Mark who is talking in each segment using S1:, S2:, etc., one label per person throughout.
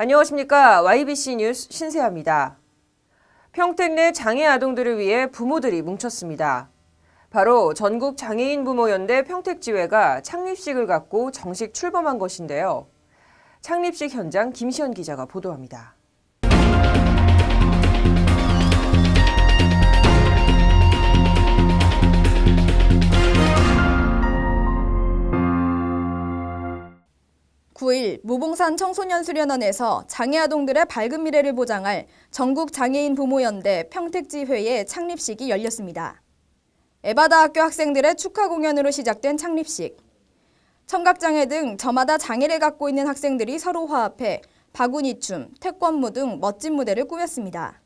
S1: 안녕하십니까. YBC 뉴스 신세아입니다. 평택 내 장애 아동들을 위해 부모들이 뭉쳤습니다. 바로 전국 장애인 부모연대 평택지회가 창립식을 갖고 정식 출범한 것인데요. 창립식 현장 김시현 기자가 보도합니다.
S2: 구일 무봉산 청소년 수련원에서 장애아동들의 밝은 미래를 보장할 전국 장애인 부모연대 평택지회의 창립식이 열렸습니다. 에바다 학교 학생들의 축하 공연으로 시작된 창립식. 청각장애 등 저마다 장애를 갖고 있는 학생들이 서로 화합해 바구니춤, 태권무 등 멋진 무대를 꾸몄습니다.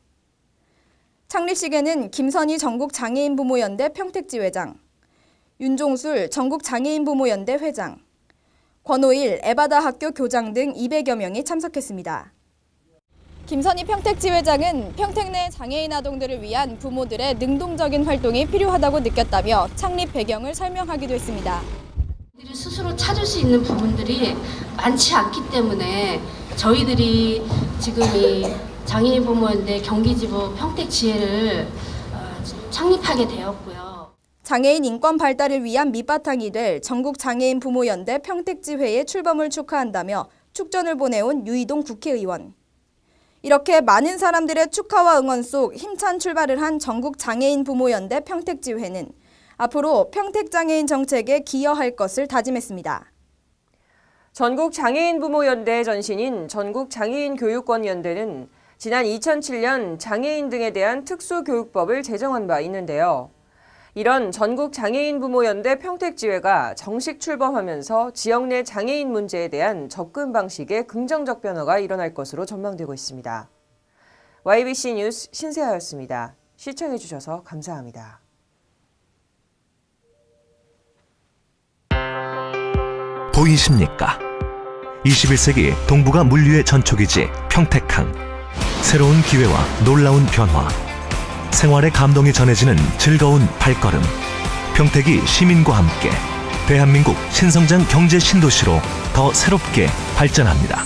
S2: 창립식에는 김선희 전국 장애인 부모연대 평택지회장, 윤종술 전국 장애인 부모연대 회장, 권오일 에바다 학교 교장 등 200여 명이 참석했습니다. 김선희 평택지 회장은 평택 내 장애인 아동들을 위한 부모들의 능동적인 활동이 필요하다고 느꼈다며 창립 배경을 설명하기도 했습니다.
S3: 들이 스스로 찾을 수 있는 부분들이 많지 않기 때문에 저희들이 지금 이 장애인 부모연대 경기지부 평택지회를 어, 창립하게 되었고요.
S2: 장애인 인권 발달을 위한 밑바탕이 될 전국 장애인 부모연대 평택지회의 출범을 축하한다며 축전을 보내온 유이동 국회의원. 이렇게 많은 사람들의 축하와 응원 속 힘찬 출발을 한 전국 장애인 부모연대 평택지회는 앞으로 평택장애인 정책에 기여할 것을 다짐했습니다.
S1: 전국 장애인 부모연대의 전신인 전국 장애인 교육권 연대는 지난 2007년 장애인 등에 대한 특수교육법을 제정한 바 있는데요. 이런 전국 장애인 부모연대 평택지회가 정식 출범하면서 지역 내 장애인 문제에 대한 접근 방식에 긍정적 변화가 일어날 것으로 전망되고 있습니다. YBC 뉴스 신세아였습니다. 시청해주셔서 감사합니다.
S4: 보이십니까? 21세기 동북아 물류의 전초기지 평택항. 새로운 기회와 놀라운 변화. 생활의 감동이 전해지는 즐거운 발걸음. 평택이 시민과 함께 대한민국 신성장 경제 신도시로 더 새롭게 발전합니다.